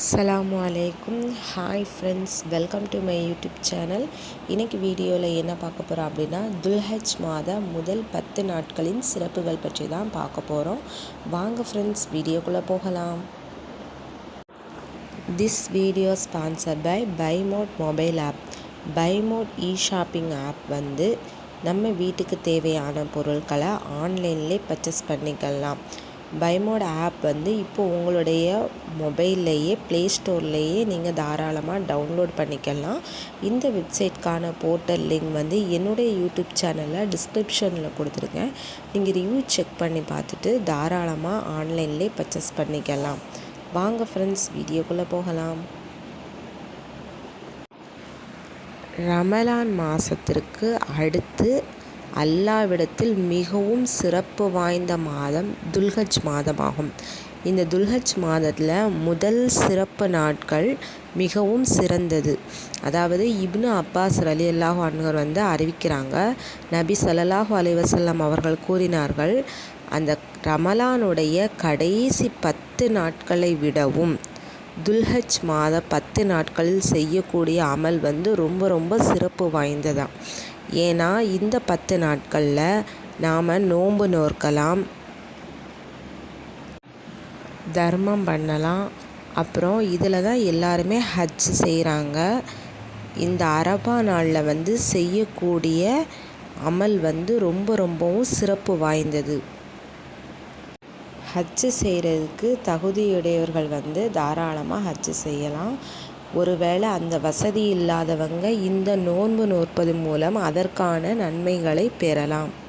அஸ்லாம் அலைக்கும் hi friends welcome to my YouTube channel இன்னைக்கு வீடியோவில் என்ன பார்க்க போகிறோம் அப்படின்னா துல்ஹஜ் மாத முதல் பத்து நாட்களின் சிறப்புகள் பற்றி தான் பார்க்க போகிறோம் வாங்க ஃப்ரெண்ட்ஸ் வீடியோக்குள்ளே போகலாம். This video sponsor by Bymot mobile app Bymot e shopping app வந்து நம்ம வீட்டுக்கு தேவையான பொருட்களை ஆன்லைன்லேயே பர்ச்சேஸ் பண்ணிக்கலாம். பைமோட ஆப் வந்து இப்போது உங்களுடைய மொபைல்லையே ப்ளே ஸ்டோர்லேயே நீங்கள் தாராளமாக டவுன்லோட் பண்ணிக்கலாம். இந்த வெப்சைட்கான போர்ட்டல் லிங்க் வந்து என்னுடைய யூடியூப் சேனலில் டிஸ்கிரிப்ஷனில் கொடுத்துருக்கேன் நீங்கள் ரிவ்யூ செக் பண்ணி பார்த்துட்டு தாராளமாக ஆன்லைன்லேயே பர்ச்சேஸ் பண்ணிக்கலாம். வாங்க ஃப்ரெண்ட்ஸ் வீடியோக்குள்ளே போகலாம். ரமலான் மாதத்திற்கு அடுத்து அல்லாவிடத்தில் மிகவும் சிறப்பு வாய்ந்த மாதம் துல்ஹஜ் மாதமாகும். இந்த துல்ஹஜ் மாதத்தில் முதல் சிறப்பு நாட்கள் மிகவும் சிறந்தது. அதாவது இப்னு அப்பாஸ் அலி அல்லாஹு அன்வர் வந்து அறிவிக்கிறாங்க நபி சல்லாஹூ அலைவசல்லம் அவர்கள் கூறினார்கள் அந்த ரமலானுடைய கடைசி பத்து நாட்களை விடவும் துல்ஹஜ் மாத பத்து நாட்களில் செய்யக்கூடிய அமல் வந்து ரொம்ப ரொம்ப சிறப்பு வாய்ந்ததான் ஏன்னா இந்த பத்து நாட்களில் நாம் நோன்பு நோற்கலாம். தர்மம் பண்ணலாம். அப்புறம் இதில் தான் எல்லாருமே ஹஜ் செய்கிறாங்க இந்த அரபா நாளில் வந்து செய்யக்கூடிய அமல் வந்து ரொம்ப ரொம்பவும் சிறப்பு வாய்ந்தது. ஹஜ்ஜு செய்கிறதுக்கு தகுதியுடையவர்கள் வந்து தாராளமாக ஹஜ்ஜு செய்யலாம். ஒருவேளை அந்த வசதி இல்லாதவங்க இந்த நோன்பு நோற்பது மூலம் அதற்கான நன்மைகளை பெறலாம்.